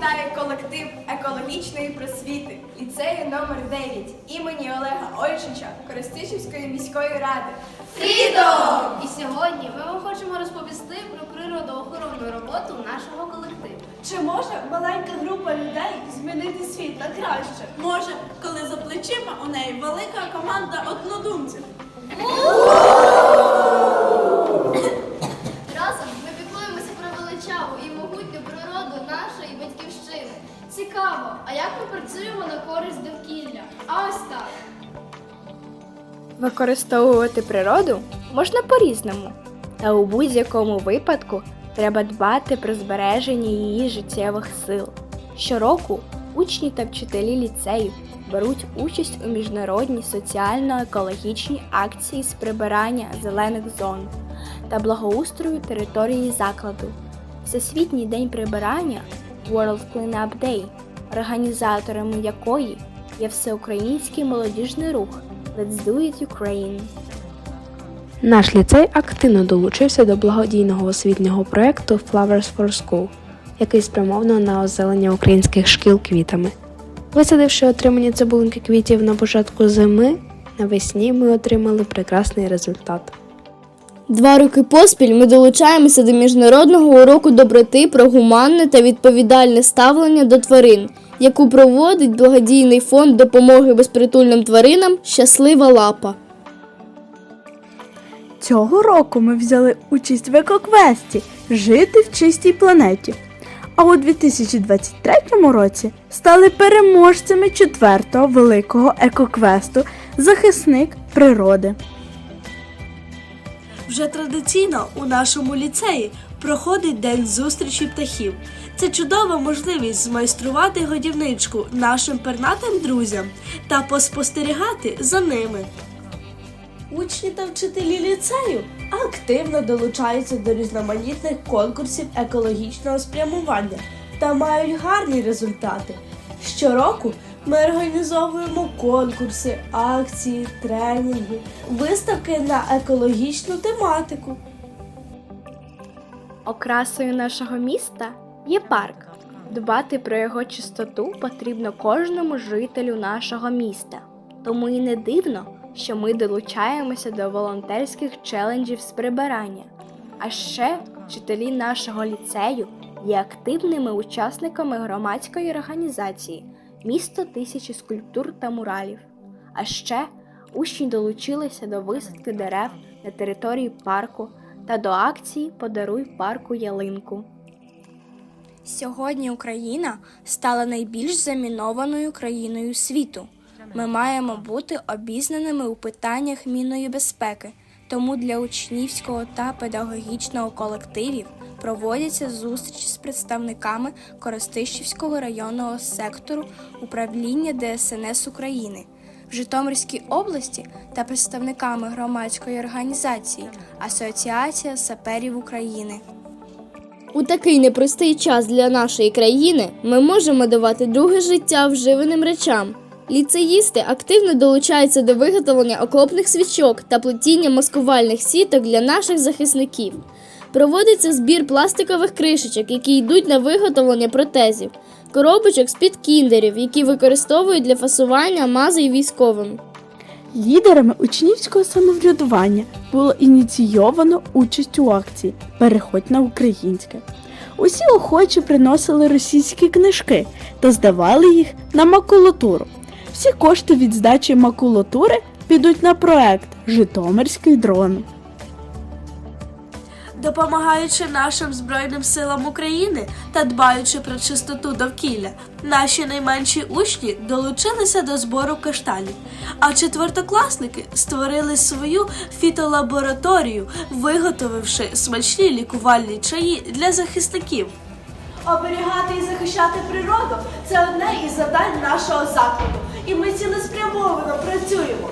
вітає колектив екологічної просвіти ліцею номер 9 імені Олега Ольшича Коростишівської міської ради. Фрідом! І сьогодні ми вам хочемо розповісти про природоохоронну роботу нашого колективу. Чи може маленька група людей змінити світ на краще? Може, коли за плечима у неї велика команда однодумців. Разом ми піклуємося про величаву і могутню природу нашої батьківщини. Цікаво, а як ми працюємо на користь довкілля? А ось так. Використовувати природу можна по-різному, та у будь-якому випадку треба дбати про збереження її життєвих сил. Щороку учні та вчителі ліцею беруть участь у міжнародній соціально-екологічній акції з прибирання зелених зон та благоустрою території закладу. Всесвітній день прибирання World Cleanup Day, організаторами якої є всеукраїнський молодіжний рух Let's Do It Ukraine. Наш ліцей активно долучився до благодійного освітнього проєкту Flowers for School, який спрямовано на озелення українських шкіл квітами. Висадивши отримані цибулинки квітів на початку зими, навесні ми отримали прекрасний результат. Два роки поспіль ми долучаємося до міжнародного уроку доброти про гуманне та відповідальне ставлення до тварин, яку проводить благодійний фонд допомоги безпритульним тваринам Щаслива лапа. Цього року ми взяли участь в екоквесті Жити в чистій планеті. А у 2023 році стали переможцями четвертого великого екоквесту Захисник природи. Вже традиційно у нашому ліцеї проходить День зустрічі птахів. Це чудова можливість змайструвати годівничку нашим пернатим друзям та поспостерігати за ними. Учні та вчителі ліцею активно долучаються до різноманітних конкурсів екологічного спрямування та мають гарні результати. Щороку ми організовуємо конкурси, акції, тренінги, виставки на екологічну тематику. Окрасою нашого міста є парк. Дбати про його чистоту потрібно кожному жителю нашого міста. Тому і не дивно, що ми долучаємося до волонтерських челенджів з прибирання. А ще вчителі нашого ліцею є активними учасниками громадської організації Місто тисячі скульптур та муралів. А ще учні долучилися до висадки дерев на території парку та до акції Подаруй парку ялинку. Сьогодні Україна стала найбільш замінованою країною світу. Ми маємо бути обізнаними у питаннях мінної безпеки, тому для учнівського та педагогічного колективів проводяться зустрічі з представниками Коростишівського районного сектору управління ДСНС України в Житомирській області та представниками громадської організації Асоціація саперів України. У такий непростий час для нашої країни ми можемо давати друге життя вживаним речам. Ліцеїсти активно долучаються до виготовлення окопних свічок та плетіння маскувальних сіток для наших захисників. Проводиться збір пластикових кришечок, які йдуть на виготовлення протезів, коробочок з-під кіндерів, які використовують для фасування мазей військовим. Лідерами учнівського самоврядування було ініційовано участь у акції Переходь на українське. Усі охочі приносили російські книжки та здавали їх на макулатуру. Всі кошти від здачі макулатури підуть на проект Житомирський дрон. Допомагаючи нашим Збройним силам України та дбаючи про чистоту довкілля, наші найменші учні долучилися до збору каштанів, а четвертокласники створили свою фітолабораторію, виготовивши смачні лікувальні чаї для захисників. Оберігати і захищати природу це одне із завдань нашого закладу, і ми цілеспрямовано працюємо.